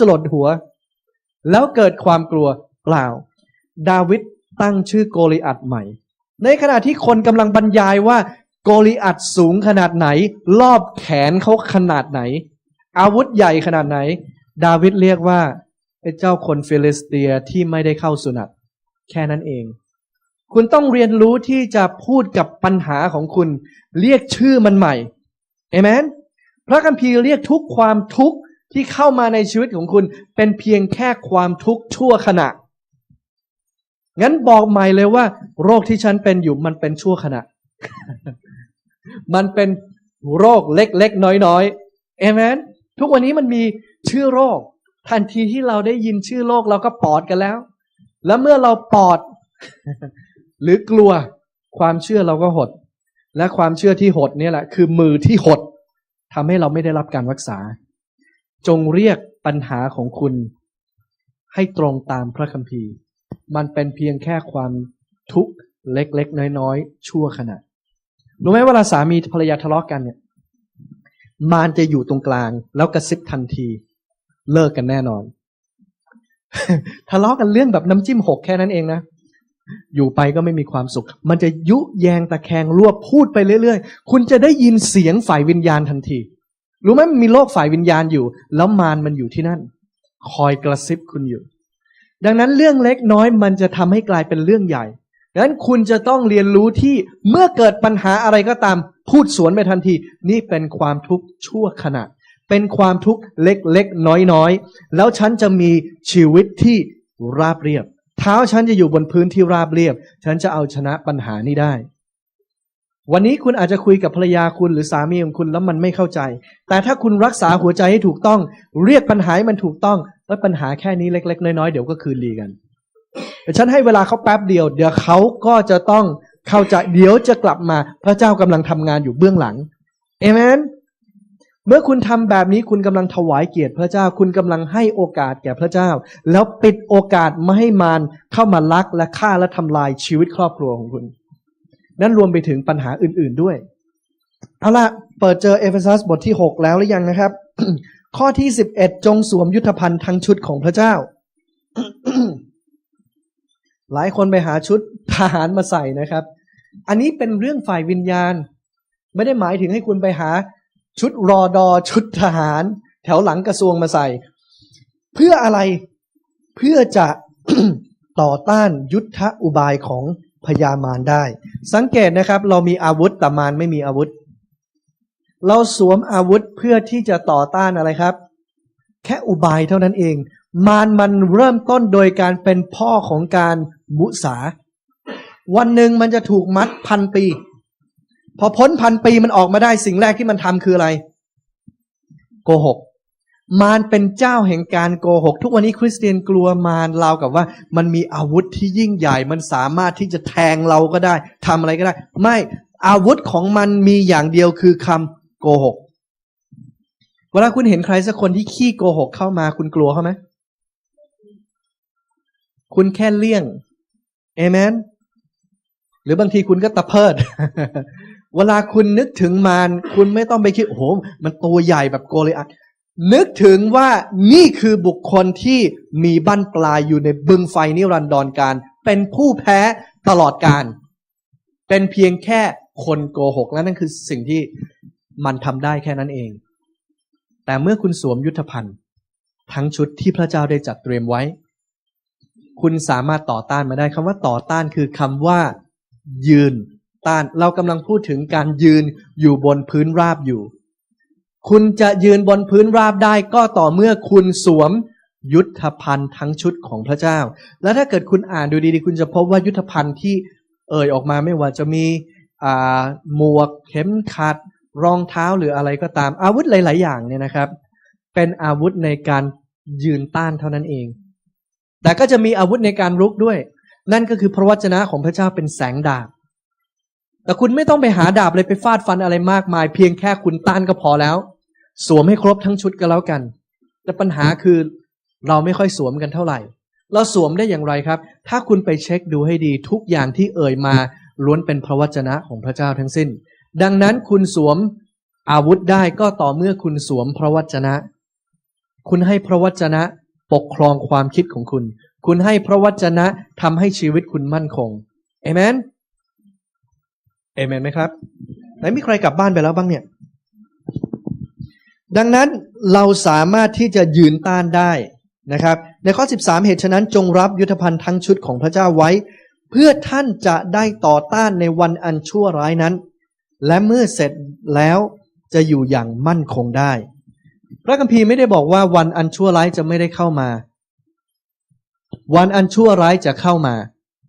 จลดหัว แล้วเกิดความกลัวเปล่า ดาวิดตั้งชื่อโกลิอัดใหม่ ในขณะที่คนกำลังบรรยายว่า โกลิอัดสูงขนาดไหน รอบแขนเขาขนาดไหน อาวุธใหญ่ขนาดไหน ดาวิดเรียกว่าไอ้เจ้าคนฟิลิสเตียที่ไม่ได้เข้าสุนัตแค่นั้นเอง คุณต้องเรียนรู้ที่จะพูดกับปัญหาของคุณ เรียกชื่อมันใหม่เอเมนพระคัมภีร์เรียกทุกความทุกข์ ที่เข้ามาในชีวิตของคุณเป็นเพียงแค่ความทุกข์ชั่วขณะ งั้นบอกใหม่เลยว่า โรคที่ฉันเป็นอยู่มันเป็นชั่วขณะ มันเป็นโรคเล็กๆ น้อยๆเอเมนทุกวันนี้มันมีชื่อโรค ทันทีที่เราได้ยินชื่อโรคเราก็ปอดกันแล้ว แล้วเมื่อเราปอด หรือกลัวความเชื่อเราก็หด และความเชื่อที่หดนี่แหละ คือมือที่หดทำให้เราไม่ได้รับการรักษา จงเรียกปัญหาของคุณ ให้ตรงตามพระคัมภีร์ มันเป็นเพียงแค่ความทุกข์เล็กๆ น้อยๆ ชั่วขณะรู้ไหมเวลาสามีภรรยาทะเลาะกกันเนี่ย มารจะอยู่ตรงกลาง แล้วกระซิบทันที เลิกกันแน่นอน ทะเลาะกันเรื่องแบบน้ำจิ้มหกแค่นั้นเองนะอยู่ไปก็ไม่มีความสุข มันจะยุแยงตะแคงรวบพูดไปเรื่อย ๆ คุณจะได้ยินเสียงฝ่ายวิญญาณทันที รู้ไหมมีโลกฝ่ายวิญญาณอยู่ แล้วมารมันอยู่ที่นั่น คอยกระซิบคุณอยู่ ดังนั้นเรื่องเล็กน้อยมันจะทำให้กลายเป็นเรื่องใหญ่ดังนั้นคุณจะต้องเรียนรู้ที่เมื่อเกิดปัญหาอะไรก็ตาม พูดสวนไปทันที นี่เป็นความทุกข์ชั่วขณะ เป็นความทุกข์เล็กๆน้อยๆ แล้วฉันจะมีชีวิตที่ราบเรียบ เท้าฉันจะอยู่บนพื้นที่ราบเรียบ ฉันจะเอาชนะปัญหานี้ได้ วันนี้คุณอาจจะคุยกับภรรยาคุณหรือสามีของคุณแล้วมันไม่เข้าใจ แต่ถ้าคุณรักษาหัวใจให้ถูกต้อง เรียกปัญหาให้มันถูกต้อง แล้วปัญหาแค่นี้เล็ก ๆ น้อยๆเดี๋ยวก็คืนดีกันเดี๋ยวฉันให้เวลาเขาแป๊บเดียว เดี๋ยวเขาก็จะต้องเข้าใจเดี๋ยวจะกลับมา พระเจ้ากำลังทำงานอยู่เบื้องหลังเอเมนเมื่อคุณทำแบบนี้คุณกำลังถวายเกียรติพระเจ้า คุณกำลังให้โอกาสแก่พระเจ้า แล้วปิดโอกาสไม่ให้มารเข้ามาลักและฆ่าและทำลายชีวิตครอบครัวของคุณ นั่นรวมไปถึงปัญหาอื่น ๆด้วย เอาละเปิดเจอเอเฟซัสบทที่ 6 แล้วหรือยังนะครับ ข้อที่ 11 จงสวมยุทธภัณฑ์ทั้งชุดของพระเจ้า หลายคนไปหาชุดทหารมาใส่นะครับ อันนี้เป็นเรื่องฝ่ายวิญญาณ ไม่ได้หมายถึงให้คุณไปหาชุดรอดอชุดทหาร แถวหลังกระทรวงมาใส่ เพื่ออะไรเพื่อจะต่อต้านยุทธอุบายของ พญามารได้ สังเกตนะครับ เรามีอาวุธแต่มารไม่มีอาวุธ เราสวมอาวุธเพื่อที่จะต่อต้านอะไรครับ แค่อุบายเท่านั้นเอง มารมันเริ่มต้นโดยการเป็นพ่อของการมุสา วันหนึ่งมันจะถูกมัดพันปี พอพ้นพันปีมันออกมาได้สิ่งแรกที่มันทำคืออะไร โกหก มารเป็นเจ้าแห่งการโกหก ทุกวันนี้คริสเตียนกลัวมารเรากับว่า มันมีอาวุธที่ยิ่งใหญ่ มันสามารถที่จะแทงเราก็ได้ทำอะไรก็ได้ ไม่อาวุธของมันมีอย่างเดียวคือคำโกหก เวลาคุณเห็นใครสักคนที่ขี้โกหกเข้ามา คุณกลัวเขาไหมคุณแค่เลี่ยงเอเมนหรือบางทีคุณก็ตะเพิด เวลาคุณนึกถึงมารคุณไม่ต้องไปคิดโอ้โหมันตัวใหญ่แบบโกลิอัต นึกถึงว่านี่คือบุคคลที่มีบั้นปลายอยู่ในบึงไฟนิรันดรการ เป็นผู้แพ้ตลอดการ เป็นเพียงแค่คนโกหกและนั่นคือสิ่งที่มันทำได้แค่นั้นเอง แต่เมื่อคุณสวมยุทธภัณฑ์ ทั้งชุดที่พระเจ้าได้จัดเตรียมไว้ คุณสามารถต่อต้านมาได้คำว่าต่อต้านคือคำว่า ยืน ต้าน เรากำลังพูดถึงการยืนอยู่บนพื้นราบอยู่ คุณจะยืนบนพื้นราบได้ก็ต่อเมื่อคุณสวมยุทธภัณฑ์ทั้งชุดของพระเจ้า แล้วถ้าเกิดคุณอ่านดูดีๆ คุณจะพบว่ายุทธภัณฑ์ที่เอ่ยออกมาไม่ว่าจะมีหมวกเข็มขัด รองเท้าหรืออะไรก็ตาม อาวุธหลาย ๆ อย่างเนี่ยนะครับ เป็นอาวุธในการยืนต้านเท่านั้นเอง แต่ก็จะมีอาวุธในการรุกด้วย นั่นก็คือพระวจนะของพระเจ้าเป็นแสงดาบ แต่คุณไม่ต้องไปหาดาบเลยไปฟาดฟันอะไรมากมาย เพียงแค่คุณต้านก็พอแล้ว สวมให้ครบทั้งชุดก็แล้วกัน แต่ปัญหาคือเราไม่ค่อยสวมกันเท่าไหร่ เราสวมได้อย่างไรครับ ถ้าคุณไปเช็คดูให้ดีทุกอย่างที่เอ่ยมาล้วนเป็นพระวจนะของพระเจ้าทั้งสิ้น ดังนั้นคุณสวมอาวุธได้ก็ต่อเมื่อคุณสวมพระวจนะ คุณให้พระวจนะปกครองความคิดของคุณ คุณให้พระวจนะทำให้ชีวิตคุณมั่นคงเอเมนเอเมนไหมครับ ไหนมีใครกลับบ้านไปแล้วบ้างเนี่ย ดังนั้นเราสามารถที่จะยืนต้านได้นะครับ ในข้อ 13 เหตุฉะนั้นจงรับยุทธภัณฑ์ทั้งชุดของพระเจ้าไว้ เพื่อท่านจะได้ต่อต้านในวันอันชั่วร้ายนั้น และเมื่อเสร็จแล้วจะอยู่อย่างมั่นคงได้ พระคัมภีร์ไม่ได้บอกว่าวันอันชั่วร้ายจะไม่ได้เข้ามา วันอันชั่วร้ายจะเข้ามา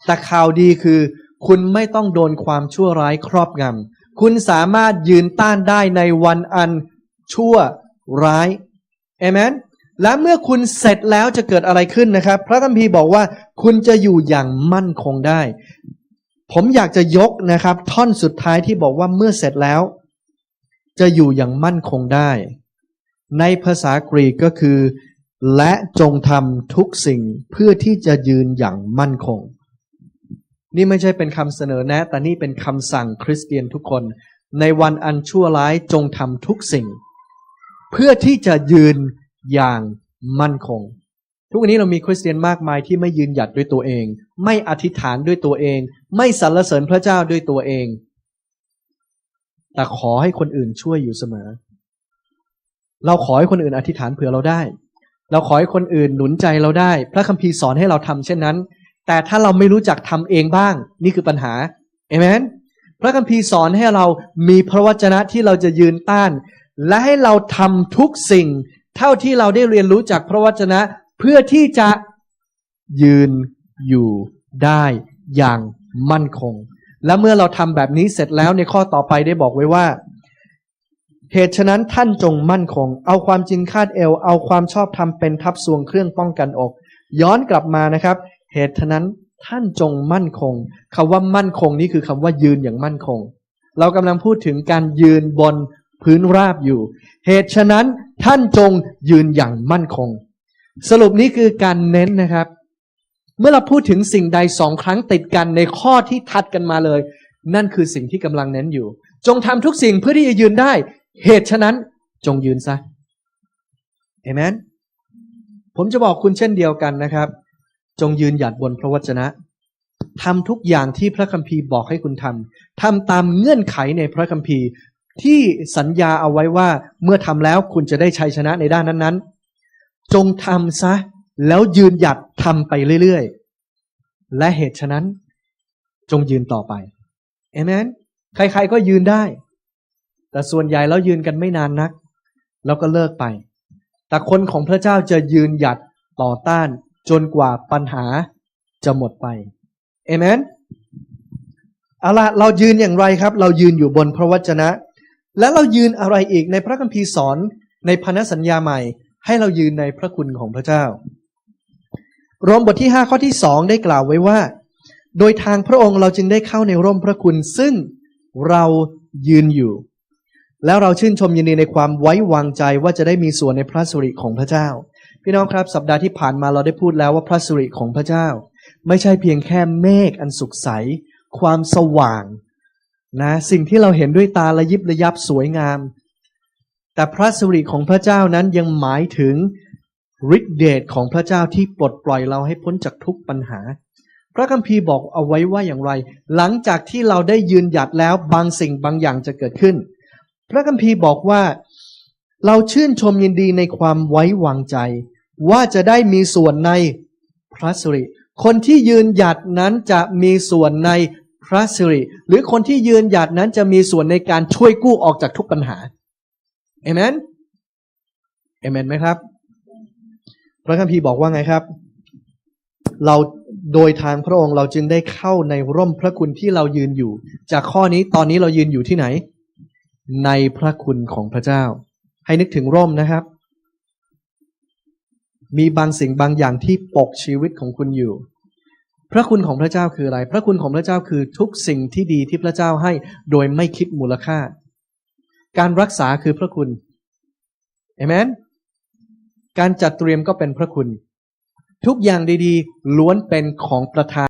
แต่ข่าวดีคือ คุณไม่ต้องโดนความชั่วร้ายครอบงำคุณสามารถยืนต้านได้ในวันอัน ชั่วร้ายเอเมนและเมื่อคุณเสร็จแล้วจะเกิดอะไรขึ้นนะครับ พระคัมภีร์บอกว่าคุณจะอยู่อย่างมั่นคงได้ ผมอยากจะยกนะครับ ท่อนสุดท้ายที่บอกว่าเมื่อเสร็จแล้ว จะอยู่อย่างมั่นคงได้ ในภาษากรีกก็คือ และจงทำทุกสิ่งเพื่อที่จะยืนอย่างมั่นคง นี่ไม่ใช่เป็นคำเสนอแนะ แต่นี่เป็นคำสั่งคริสเตียนทุกคน ในวันอันชั่วร้ายจงทำทุกสิ่ง เพื่อที่จะยืนอย่างมั่นคง ทุกวันนี้เรามีคริสเตียนมากมายที่ไม่ยืนหยัดด้วยตัวเอง ไม่อธิษฐานด้วยตัวเอง ไม่สรรเสริญพระเจ้าด้วยตัวเอง แต่ขอให้คนอื่นช่วยอยู่เสมอ เราขอให้คนอื่นอธิษฐานเผื่อเราได้ เราขอให้คนอื่นหนุนใจเราได้ พระคัมภีร์สอนให้เราทำเช่นนั้น แต่ถ้าเราไม่รู้จักทำเองบ้าง นี่คือปัญหาเอเมนพระคัมภีร์สอนให้เรามีพระวจนะที่เราจะยืนต้าน และให้เราทำทุกสิ่ง เท่าที่เราได้เรียนรู้จากพระวจนะ เพื่อที่จะยืนอยู่ได้อย่างมั่นคง และเมื่อเราทำแบบนี้เสร็จแล้วในข้อต่อไปได้บอกไว้ว่า เหตุฉะนั้นท่านจงมั่นคง เอาความจริงคาดเอว เอาความชอบธรรมเป็นทับสวงเครื่องป้องกันอก ย้อนกลับมานะครับ เหตุฉะนั้นท่านจงมั่นคงคำว่ามั่นคงนี้คือคำว่ายืนอย่างมั่นคง เรากำลังพูดถึงการยืนบน พื้นราบอยู่ เหตุฉะนั้นท่านจงยืนอย่างมั่นคง สรุปนี้คือการเน้นนะครับ เมื่อเราพูดถึงสิ่งใดสองครั้งติดกันในข้อที่ทัดกันมาเลย นั่นคือสิ่งที่กำลังเน้นอยู่ จงทำทุกสิ่งเพื่อที่จะยืนได้ เหตุฉะนั้นจงยืนซะเอเมนผมจะบอกคุณเช่นเดียวกันนะครับ จงยืนหยัดบนพระวจนะทำทุกอย่างที่พระคัมภีร์บอกให้คุณทำทำตามเงื่อนไขในพระคัมภีร์ ที่สัญญาเอาไว้ว่าเมื่อทำแล้วคุณจะได้ชัยชนะในด้านนั้นๆ จงทำซะ แล้วยืนหยัดทำไปเรื่อยๆ และเหตุฉะนั้น จงยืนต่อไปเอเมนใครๆก็ยืนได้ แต่ส่วนใหญ่แล้วยืนกันไม่นานนัก แล้วก็เลิกไป แต่คนของพระเจ้าจะยืนหยัดต่อต้านจนกว่าปัญหาจะหมดไปเอเมนเอาละเรายืนอย่างไรครับ เรายืนอยู่บนพระวจนะ แล้วเรายืนอะไรอีกในพระคัมภีร์สอนในพันธสัญญาใหม่ ให้เรายืนในพระคุณของพระเจ้า โรมบทที่ 5 ข้อที่2ได้กล่าวไว้ว่า โดยทางพระองค์เราจึงได้เข้าในร่มพระคุณ ซึ่งเรายืนอยู่ แล้วเราชื่นชมยินดีในความไว้วางใจว่าจะได้มีส่วนในพระสุริของพระเจ้า พี่น้องครับ สัปดาห์ที่ผ่านมาเราได้พูดแล้วว่าพระสุริของพระเจ้า ไม่ใช่เพียงแค่เมฆอันสุขใส ความสว่าง นะสิ่งที่เราเห็นด้วยตาระยิบระยับสวยงาม แต่พระสุริของพระเจ้านั้นยังหมายถึงฤทธิเดชของพระเจ้าที่ปลดปล่อยเราให้พ้นจากทุกปัญหา พระคัมภีร์บอกเอาไว้ว่าอย่างไร หลังจากที่เราได้ยืนหยัดแล้วบางสิ่งบางอย่างจะเกิดขึ้น พระคัมภีร์บอกว่า เราชื่นชมยินดีในความไว้วางใจ ว่าจะได้มีส่วนในพระสิริคนที่ยืนหยัดนั้นจะมีส่วนใน พระสิริ หรือคนที่ยืนหยัดนั้นจะมีส่วนในการช่วยกู้ออกจากทุกปัญหาเอเมนเอเมนไหมครับ พระคัมภีร์บอกว่าไงครับ เราโดยทางพระองค์เราจึงได้เข้าในร่มพระคุณที่เรายืนอยู่ จากข้อนี้ตอนนี้เรายืนอยู่ที่ไหน ในพระคุณของพระเจ้า ให้นึกถึงร่มนะครับ มีบางสิ่งบางอย่างที่ปกชีวิตของคุณอยู่ พระคุณของพระเจ้าคืออะไร พระคุณของพระเจ้าคือทุกสิ่งที่ดีที่พระเจ้าให้โดยไม่คิดมูลค่า การรักษาคือพระคุณเอเมน การจัดเตรียมก็เป็นพระคุณ ทุกอย่างดีๆ ล้วนเป็นของประทาน